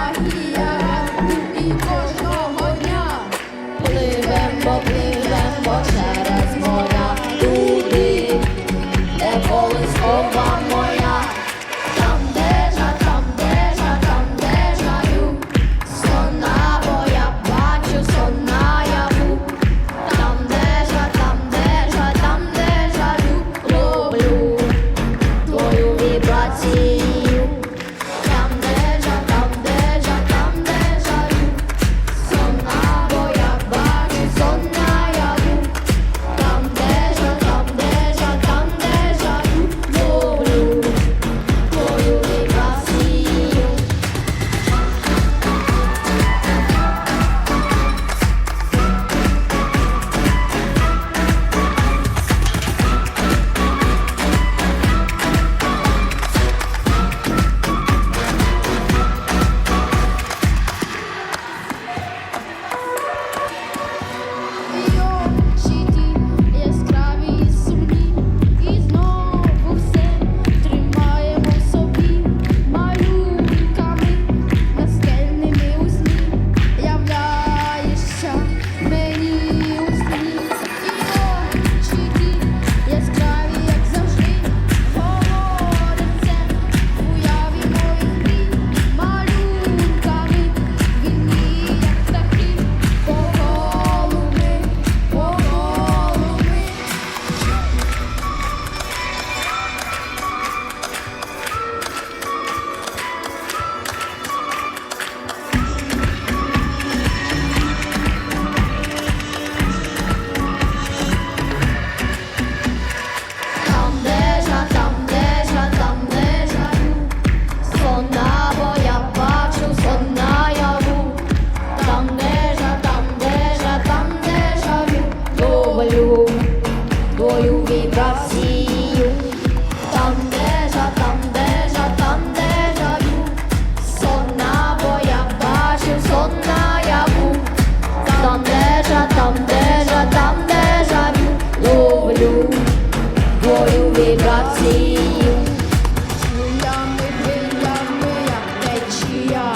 Maria. любить Росію, там дежа, там дежа, там дежавю, сонна бо я бачив, сонна яву, там дежа, там дежа, там дежавю, ловлю твою вібрацію. Хвилями, течія,